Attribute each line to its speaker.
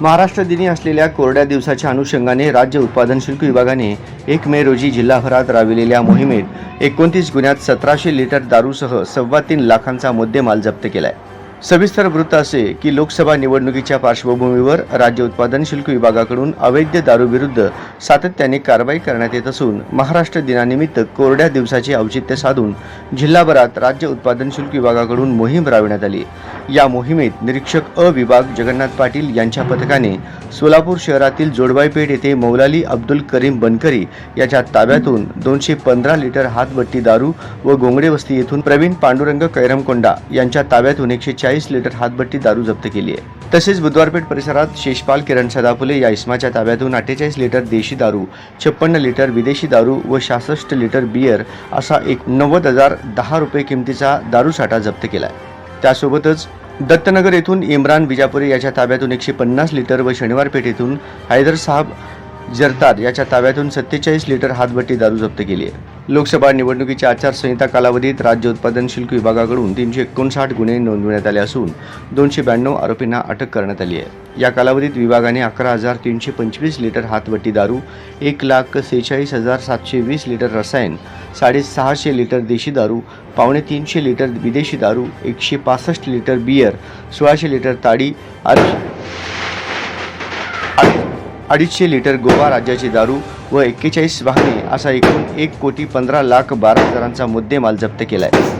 Speaker 1: महाराष्ट्र दिनी असलेल्या कोरड्या दिवसाच्या अनुषंगाने राज्य उत्पादन शुल्क विभागाने एक मे रोजी जिल्हाभरात राबविलेल्या मोहिमेत एकोणतीस गुन्ह्यात सतराशे लिटर दारूसह सव्वा तीन लाखांचा मुद्देमाल जप्त केलाय. सविस्तर वृत्त असे की लोकसभा निवडणुकीच्या पार्श्वभूमीवर राज्य उत्पादन शुल्क विभागाकडून अवैध दारूविरुद्ध सातत्याने कारवाई करण्यात येत असून महाराष्ट्र दिनानिमित्त कोरड्या दिवसाचे औचित्य साधून जिल्हाभरात राज्य उत्पादन शुल्क विभागाकडून मोहीम राबविण्यात आली या मोहिमेत निरीक्षक अ. विभाग जगन्नाथ पाटील यांच्या पथकाने सोलापूर शहरातील जोडबाईपेठ येथे मौलाली अब्दुल करीम बनकरी याच्या ताब्यातून दोनशे पंधरा लिटर हातभट्टी दारू व गोंगडे वस्ती येथून प्रवीण पांडुरंग कैरमकोंडा यांच्या ताब्यातून एकशे चाळीस लिटर हातभट्टी दारू जप्त केली आहे. तसेच बुधवारपेठ परिसरात शेषपाल किरण सदाफुले या इस्माच्या ताब्यातून अठ्ठेचाळीस लिटर देशी दारू छप्पन्न लिटर विदेशी दारू व सहासष्ट लिटर बियर असा एक नव्वद हजार दहा रुपये किमतीचा दारूसाठा जप्त केला आहे त्यासोबतच दत्तनगर येथून इम्रान विजापुरी याच्या ताब्यातून एकशे पन्नास लिटर व शनिवार पेठेतून हैदर साहब जरतार याच्या ताब्यातून सत्तेचाळीस लिटर हातभट्टी दारू जप्त केली आहे. लोकसभा निवडणुकीच्या आचारसंहिता कालावधीत राज्य उत्पादन शुल्क विभागाकडून तीनशे एकोणसाठ गुन्हे नोंदवण्यात आले असून दोनशे ब्याण्णव आरोपींना अटक करण्यात आली आहे. या कालावधीत विभागाने अकरा हजार तीनशे पंचवीस लिटर हातभट्टी दारू एक लाख सेहेचाळीस हजार सातशे वीस लिटर रसायन साडेसहाशे लिटर देशी दारू पावणे तीनशे लिटर विदेशी दारू एकशे पासष्ट लिटर बियर सोळाशे लिटर ताडी अडीच अडीचशे लिटर गोवा राज्याची दारू व एक्केचाळीस वाहने असा एकूण एक कोटी पंधरा लाख बारा हजारांचा मुद्देमाल जप्त केला आहे